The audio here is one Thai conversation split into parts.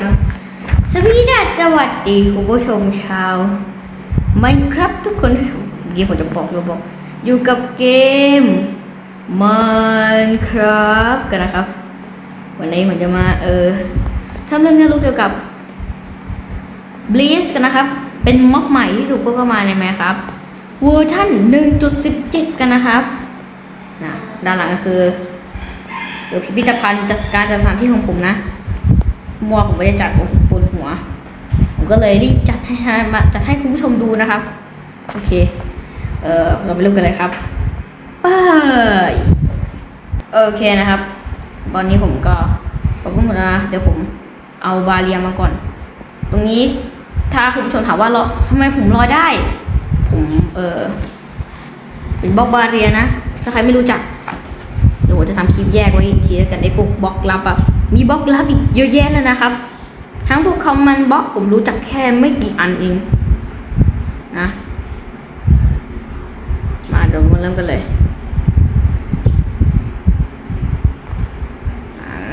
ครับ สวัสดีสวัสดีคุณผู้ชมชาวไมครับทุกคนเกี้ผมจะบอกเราบอก อยู่กับเกม Minecraft กันนะครับ วันนี้ผมจะมาเออทำเรื่องรู้เกี่ยวกับ Bleach กันนะครับ เป็นม็อบใหม่ที่ถูกเพิ่มเข้ามาในแมครับเวอร์ชัน1.17 กันนะครับนะด้านหลังก็คือเดี๋ยวพิพิธภัณฑ์จัดการจัดสถานที่ของผมนะ มัวผมไม่ได้จัดผมปวดหัว ผมก็เลยรีบจัดให้มาจัดให้คุณผู้ชมดูนะครับ โอเค เออเราไปเริ่มกันเลยครับไปโอเคนะครับ ตอนนี้ผมก็ขอบคุณหมดแล้วนะ เดี๋ยวผมเอาบาเรียมาก่อน ตรงนี้ถ้าคุณผู้ชมถามว่าเราทำไมผมลอยได้ ผมเออเป็นบล็อกบาเรียนะ ถ้าใครไม่รู้จักเดี๋ยวผมจะทำคลิปแยกไว้อีกทีแล้วกันไอ้พวกบล็อกลับอะ มีบล็อกลับอีกเยอะแยะเลยนะครับ ทั้งพวกคอมมานบล็อกผมรู้จักแค่ไม่กี่อันเองนะมาเดี๋ยวมาเริ่มกันเลย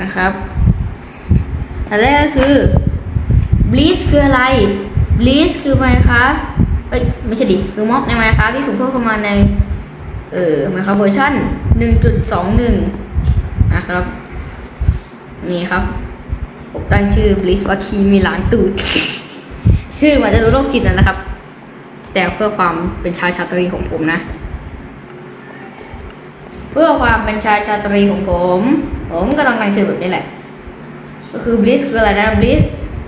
นะครับอันแรกก็คือ Bleach คืออะไร Bleach คือไมครับเอ้ยไม่ใช่ดิคือม็อบในไมครับที่ถูกเพิ่มเข้ามาใน เออไมครับเวอร์ชัน1.21 นะครับ นี่ครับผมตั้งชื่อ Bliss ว่าคีมีหลานตูด ชื่อมันจะดูโรคจิตนะครับ แต่เพื่อความเป็นชายชาตรีของผมนะ เพื่อความเป็นชายชาตรีของผม ผมก็ต้องตั้งชื่อแบบนี้แหละ ก็คือ Bliss คืออะไรนะ Bliss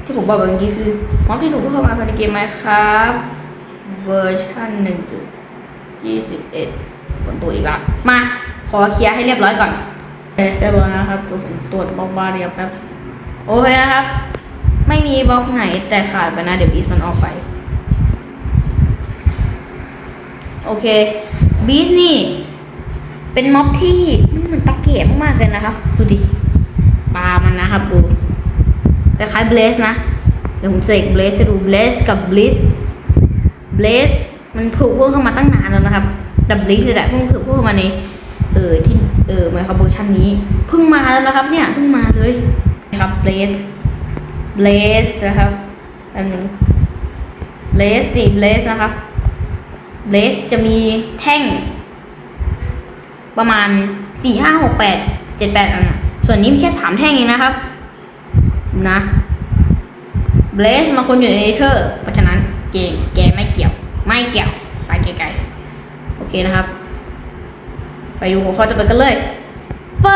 ที่ผมบอกเมื่อกี้คือมอบที่ถูกเข้ามาภายในเกมไหมครับเวอร์ชัน1.21บนตัวอีกละมา ขอเคลียร์ให้เรียบร้อยก่อน เอ๊ะเรียบร้อยนะครับตรวจบล็อกบาเรียบแป๊บโอเคนะครับ ไม่มีบล็อกไหนแต่ขาดไปนะเดี๋ยวบีสมันออกไป โอเคบีสนี่ เป็นม็อบที่มันตะเกียบมากๆเลยนะครับ ดูดิปลามันนะครับดูคล้ายๆเบลสนะ เดี๋ยวผมเสกเบลสให้ดูเบลสกับบลิสเบลสมันผูกพวกเข้ามาตั้งนานแล้วนะครับแต่บลิสเนี่ยแหละเพิ่งผูกพวกเข้ามาในเออที่ ออหมายความเวอร์ชันนี้เพิ่งมาแล้วนะครับเนี่ยเพิ่งมาเลยนะครับเบลสเบลสนะครับอันหนึ่งเบลสนี่เบลสนะครับเบลสจะมีแท่ง ประมาณสี่ห้าหกแปดเจ็ดแปดอันนะส่วนนี้มีแค่สามแท่งเองนะครับ นะเบลสมาคนอยู่ในเนเธอร์เพราะฉะนั้นเกมแกไม่เกี่ยว ไม่เกี่ยว ไปไกลๆ โอเคนะครับ ไปดูหัวข้อจะไปกันเลยไป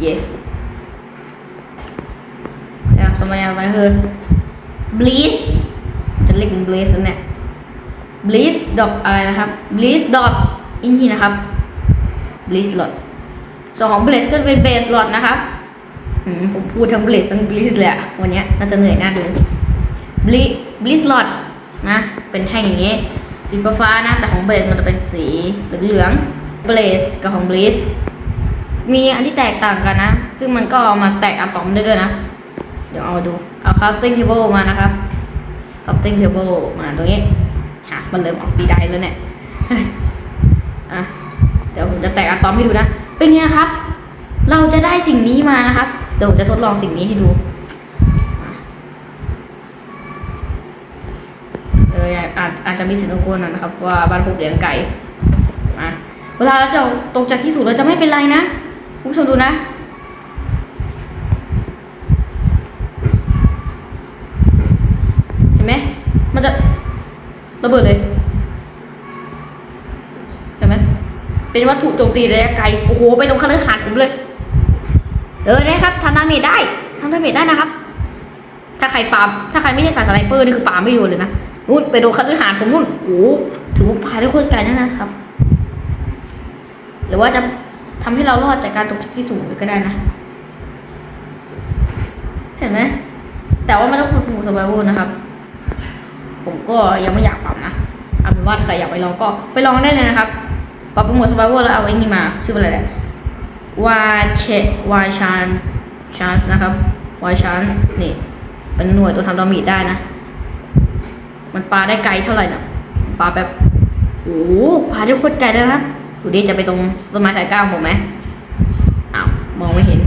เย่แล้วสมัยอะไรคือ bleach จะเรียกเป็น bleach แล้วเนี่ย bleach ดอกอะไรนะครับ bleach ดอกอินทีนะครับ bleach lot ส่วนของ blaze ก็เป็น base lot นะครับผมพูดทั้ง blaze ทั้ง bleach เลยอะวันนี้น่าจะเหนื่อยหน้าดู bleach bleach lot นะ เป็นแท่งอย่างงี้ สีฟ้าๆนะ แต่ของ blaze มันจะเป็นสีเหลืองๆ blaze กับของ bleach มีอันที่แตกต่างกันนะ ซึ่งมันก็เอามาแตกอะตอมได้ด้วยนะ เดี๋ยวเอาดู เอา crafting table มานะครับ crafting table มาตรงนี้ฮะมันเริ่มออกตีได้แล้วเนี่ยอะเดี๋ยวผมจะแตกอะตอมให้ดูนะ เป็นไงครับ เราจะได้สิ่งนี้มานะครับ เดี๋ยวผมจะทดลองสิ่งนี้ให้ดูอะเอออาจอาจจะมีเสียงรบกวนนะครับว่าบ้านผมเลี้ยงไก่อะ เวลาเราจะตกจากที่สูงเราจะไม่เป็นไรนะคุณผู้ชมดูนะ เห็นไหมมันจะระเบิดเลยเห็นไหมเป็นวัตถุโจมตีระยะไกลโอ้โหไปตรงคาร์หาดผมเลย เออได้ครับทำดาเมจได้ทำดาเมจได้นะครับ ถ้าใครปามถ้าใครไม่ใช่สายสไนเปอร์นี่คือปามไม่โดนเลยนะนู่นไปโดนคาร์หาดผมนู่นโอ้โหถือว่าพาได้โคตรไกลนะนะครับ หรือว่าจะทำให้เรารอดจากการตกที่สูงก็ได้นะ เห็นไหม แต่ว่าไม่ต้องพูดมูสบายโวนะครับ ผมก็ยังไม่อยากปรับนะเอาเป็นว่าถ้าใครอยากไปลองก็ไปลองได้เลยนะครับปรับโปรโมทสบายโวแล้วเอาไอ้นี่มา ชื่อว่าอะไรเนี่ยวาเชวาชานชานนะครับวาชานนี่ เป็นหน่วยตัวทำดาเมิได้นะ มันปาได้ไกลเท่าไหร่นะปาแบบโอ้โหปาได้โคตรไกลเลยนะ ดูดิจะไปตรงต้นไม้สายก้าวผมไหมอ้าวมองไม่เห็น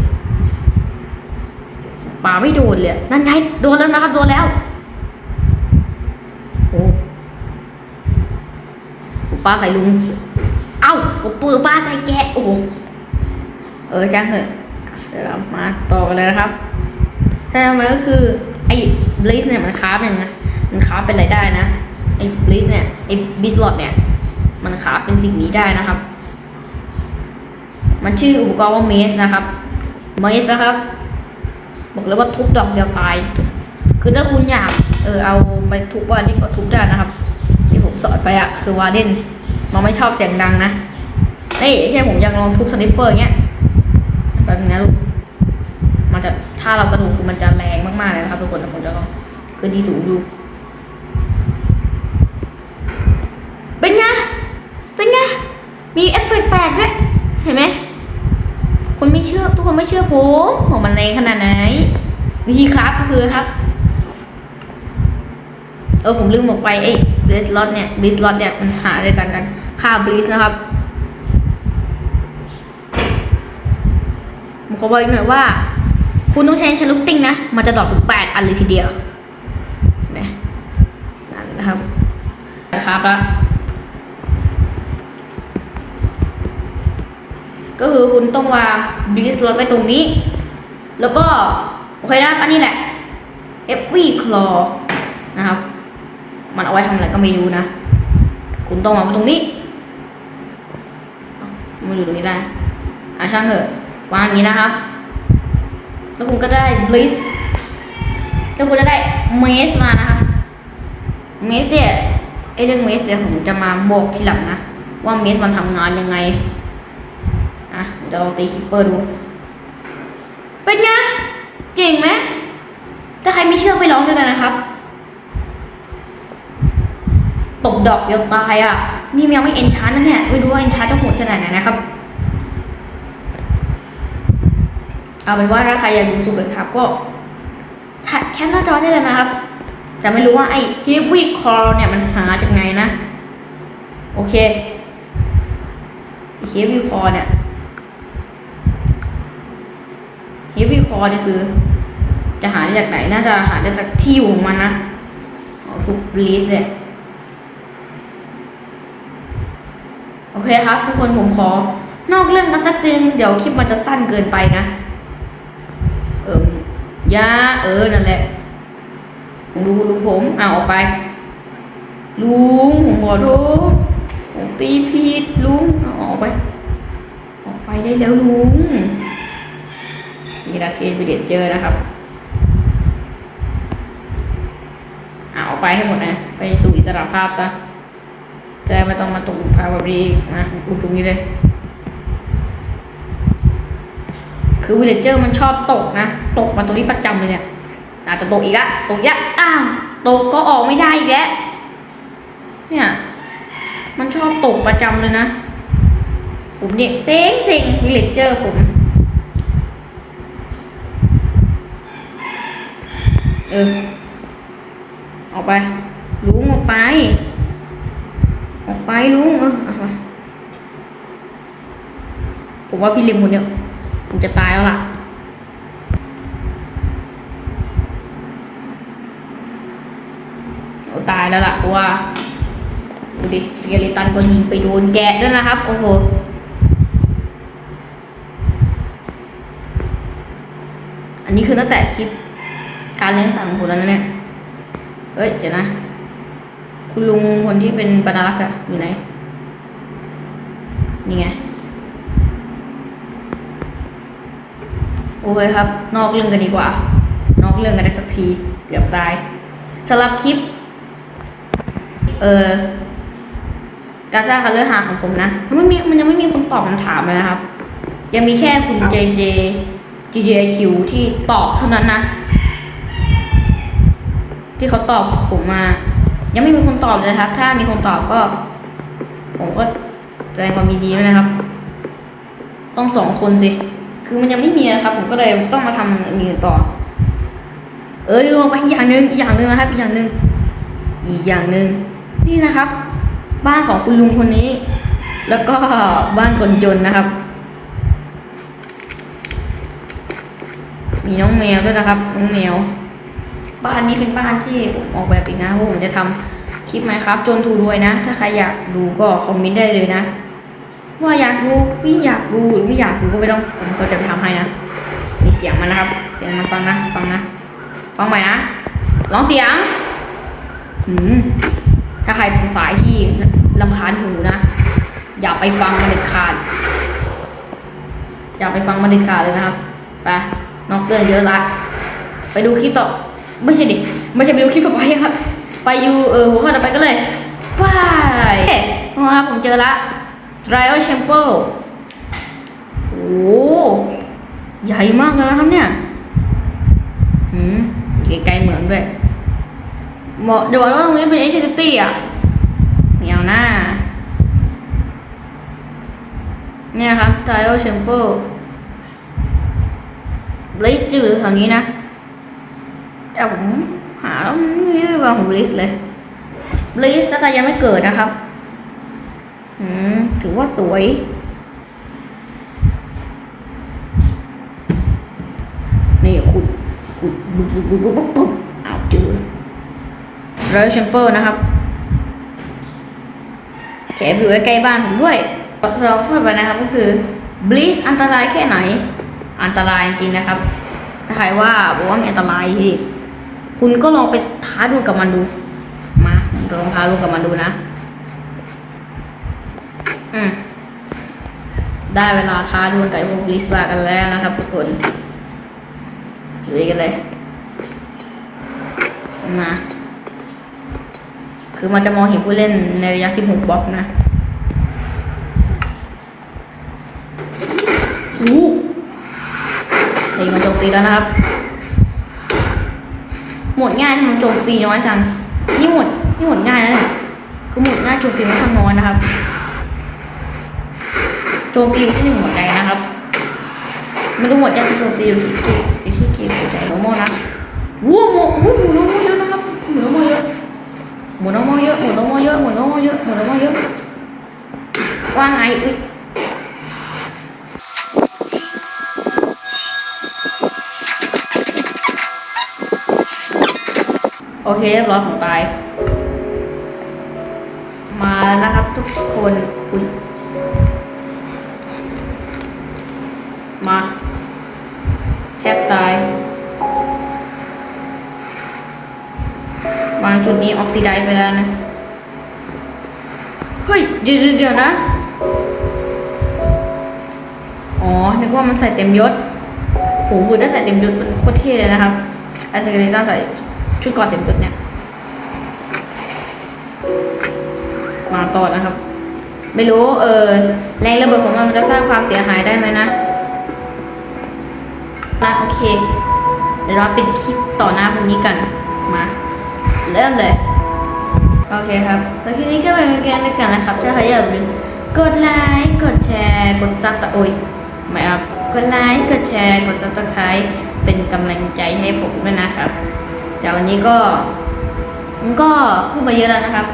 ปาไม่โดนเลย นั่นไง โดนแล้วนะครับ โดนแล้ว โอ้ผมปาใส่ลุง เอ้าผมปืนปาใส่แกะ โอ้โห เออจังเหอะเดี๋ยวเรามาต่อกันเลยนะครับใช่ไหมก็คือ ไอ้บลิสเนี่ยมันคราฟยังไงมันคราเป็นอะไรได้นะ ไอ้บลิสเนี่ย ไอ้บิสลอตเนี่ย มันคราเป็นสิ่งนี้ได้นะครับ มันชื่ออุปกรณ์ว่าเมสนะครับ เมสนะครับ บอกเลยว่าทุบดอกเดียวตาย คือถ้าคุณอยาก เออเอาไปทุบวาเดนก็ทุบได้นะครับ ที่ผมสอนไปอะคือวาเดนมันไม่ชอบเสียงดังนะเอ้ยแค่ผมยากลองทุบสนิฟเฟอร์อย่างเงี้ยแป๊บนึงนะลูกมันจะถ้าเรากระโดดคือมันจะแรงมากๆเลยนะครับทุกคนผมจะลองคือดีสูงดู เป็นไง เป็นไง มีเอฟเฟกต์แปลกด้วย เห็นไหมคนไม่เชื่อทุกคนไม่เชื่อผมบอกมันแรงขนาดไหนวิธีครับก็คือครับ เออผมลืมบอกไปไอ้บลิสลอตเนี่ยบลิสลอตเนี่ยมันหาด้วยกันกันค่าบลิสนะครับผมขอบอกอีกหน่อยว่า คุณต้องใช้ชลุกติ้งนะ มันจะดรอปถึงแปดอันเลยทีเดียวนไหมนั่นนะครับนะครับแล้ว ก็คือคุณต้องวางบลิสลอตไว้ตรงนี้ แล้วก็โอเคนะอันนี้แหละ f v claw นะครับ มันเอาไว้ทำอะไรก็ไม่รู้นะ คุณต้องวางไว้ตรงนี้มันอยู่ตรงนี้ได้อะช่างเถอะวางอย่างนี้นะครับ แล้วคุณก็ได้ bliss แล้วคุณจะได้ maze มานะครับ maze เนี่ยไอเรื่อง maze เดี๋ยวผมจะมาบอกทีหลังนะ ว่า maze มันทำงานยังไง อะเดี๋ยวลองตีคิปเปอร์ดู เป็นไง เก่งไหม ถ้าใครไม่เชื่อไปลองดูกันนะครับตบดอกเดียวตายอะ นี่ยังไม่เอ็นชานนะเนี่ยไม่รู้ว่าเอ็นชานจะโหดขนาดไหนนะครับ เอาเป็นว่าถ้าใครอยากดูสูตรกันครับ ก็ถ่ายแคปหน้าจอได้เลยนะครับ แต่ไม่รู้ว่าไอ้ heavy core เนี่ยมันหาจากไงนะ โอเค heavy core เนี่ย heavy core เนี่ยคือ จะหาได้จากไหน น่าจะหาได้จากที่อยู่ของมันนะทุก release เนี่ยโอเคครับทุกคนผมขอ นอกเรื่องกันสักนึงเดี๋ยวคลิปมันจะสั้นเกินไปนะเอิมยาเออนั่นแหละลุงลุงผมเอาออกไป ลุงผมขอโทษผมตีผิดลุงเอาออกไป ออกไปได้แล้วลุง นี่ละเทนวิเดเจอร์นะครับเอาออกไปให้หมดนะ ไปสู่อิสระภาพซะจะไม่ต้องมาตกหลุมพางแบบนี้นะอุดตรงนี้เลย คือวิเลเจอร์มันชอบตกนะ ตกมาตรงนี้ประจำเลยเนี่ย อาจจะตกอีกละตกอีกละอ้าวตกก็ออกไม่ได้อีกแล้วเนี่ย มันชอบตกประจำเลยนะ ผมเนี่ยเซ็งเซ็งวิลเลเจอร์ผม เออ ออกไป ลุงออกไป ออกไปลุงเออเอาไปผมว่าพี่ลิมคนเนี้ยผมจะตายแล้วล่ะโอ้ตายแล้วล่ะเพราะว่าดูดิสเกลิตันก็ยิงไปโดนแกะด้วยนะครับ โอ้โหอันนี้คือตั้งแต่คลิป การเลี้ยงสัตว์ของผมแล้วนะเนี่ยเอ้ยเดี๋ยวนะ คุณลุงคนที่เป็นบรรลักษ์อะอยู่ไหน นี่ไง โอเคครับ นอกเรื่องกันดีกว่า นอกเรื่องกันได้สักที เกือบตายสำหรับคลิป เออการสร้างคัลเลอหาของผมนะมันไม่มีมันยังไม่มีคนตอบคำถามเลยนะครับ ยังมีแค่คุณ JJ GJQ ที่ตอบเท่านั้นนะ ที่เขาตอบผมมา ยังไม่มีคนตอบเลยครับ ถ้ามีคนตอบก็ ผมก็แสดงความยินดีด้วยนะครับ ต้องสองคนสิ คือมันยังไม่มีนะครับ ผมก็เลยต้องมาทำอย่างอื่นต่อ เออลืมไปอีกอย่างหนึ่งอีกอย่างหนึ่งนะครับ อีกอย่างหนึ่งอีกอย่างหนึ่งนี่นะครับ บ้านของคุณลุงคนนี้ แล้วก็บ้านคนจนนะครับ มีน้องแมวด้วยนะครับ น้องแมว บ้านนี้เป็นบ้านที่ผมออกแบบเองนะเพราะผมจะทำคลิปไหมครับ จนถูรวยนะ ถ้าใครอยากดูก็คอมเมนต์ได้เลยนะ ว่าอยากดูพี่อยากดูหรือไม่อยากดูก็ไม่ต้องผมก็จะไปทำให้นะ มีเสียงมันนะครับ เสียงมันฟังนะ ฟังนะ ฟังใหม่นะร้องเสียงหืมถ้าใครเป็นสายที่ลำคาญหูนะ อย่าไปฟังมันเด็ดขาด อย่าไปฟังมันเด็ดขาดเลยนะครับ ไป นอกเรื่องเยอะละ ไปดูคลิปต่อ ไม่ใช่ดิไม่ใช่ไปดูคลิปต่อไปครับไปอยู่เออหัวข้อต่อไปก็เลยไปเอ๊ะนะครับผมเจอละ Trial Chamber โอ้ใหญ่มากเลยนะครับเนี่ยหืมไกลเหมืองด้วยเหมาะเดี๋ยวว่าตรงนี้เป็นเอชตี้อะไม่เอาหน้า เนี่ยครับ Trial Chamber บลิสอยู่แถวนี้นะ แต่ผมหาไม่ได้วางของบลิสเลยบลิสน่าจะยังไม่เกิดนะครับอืมถือว่าสวย นี่ขุดขุดบุบบุบบุบบุบบุบบุบเอาเจอรอยแชมเปอร์นะครับแถมอยู่ใกล้บ้านผมด้วยเราพูดไปนะครับก็คือบลิสอันตรายแค่ไหน อันตรายจริงนะครับ ถ้าใครว่าบอกว่าอันตรายที่ คุณก็ลองไปท้าดวลกับมันดู มาลองท้าดวลกับมันดูนะ อืมได้เวลาท้าดวลกับพวกลิสบากันแล้วนะครับทุกคนลุยกันเลยมาคือมันจะมองเห็นผู้เล่นในระยะ 16 บล็อกนะอู้เฮ้ยมันโจมตีแล้วนะครับ หมดง่ายทำไมโจมตีน้อยจังนี่หมดนี่หมดง่ายแล้วเนี่ยคือหมดง่ายโจมตีไม่ทำน้อยนะครับโจมตีที่หนึ่งหัวใจนะครับไม่รู้หัวใจจะโจมตีอยู่ที่กี่ที่กี่หัวใจโนโมนะวู้หมูวู้หมูโนโมเยอะนะครับหมูโนโมเยอะหมูโนโมเยอะหมูโนโมเยอะหมูโนโมเยอะหมูโนโมเยอะว่าไงอึด เคเรียบร้อยผมตาย มาแล้วนะครับทุกคนอุ้ยมาแทบตายบางจุดนี้ออกซิไดซ์ไปแล้วนะ เฮ้ยเดี๋ยวเดี๋ยวเดี๋ยวนะ อ๋อ นึกว่ามันใส่เต็มยศโหพูดได้ใส่เต็มยศมันโคตรเท่เลยนะครับไอซ์เกเรต้าใส่ ชุดก่อนเต็มยศเนี่ย มาต่อนะครับ ไม่รู้ เออแรงระเบิดของมันมันจะสร้างความเสียหายได้ไหมนะนะโอเค เดี๋ยวเราเป็นคลิปต่อหน้าพวกนี้กัน มา เริ่มเลย โอเคครับสำหรับคลิปนี้ก็เป็นเพียงแค่นี้กันนะครับถ้าใครอยากลืมกดไลค์กดแชร์กดซับตะโอยไม่ครับกดไลค์กดแชร์กดซับตะไคร้เป็นกำลังใจให้ผมด้วยนะครับ จากวันนี้ก็มันก็พูดมาเยอะแล้วนะครับ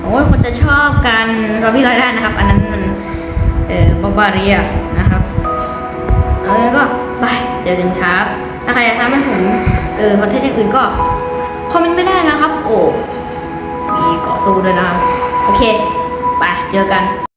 โอ้ยคนจะชอบกันก็พี่ร้อยได้นะครับ อันนั้นมันเออบาบาเรียนะครับเอาแล้วก็บายเจอกันครับถ้าใครอยากทำให้ผมเออคอนเทนต์อย่างอื่นก็คอมเมนต์ไม่ได้นะครับ โอ้มีเกาะสู้ด้วยนะโอเค ไปเจอกัน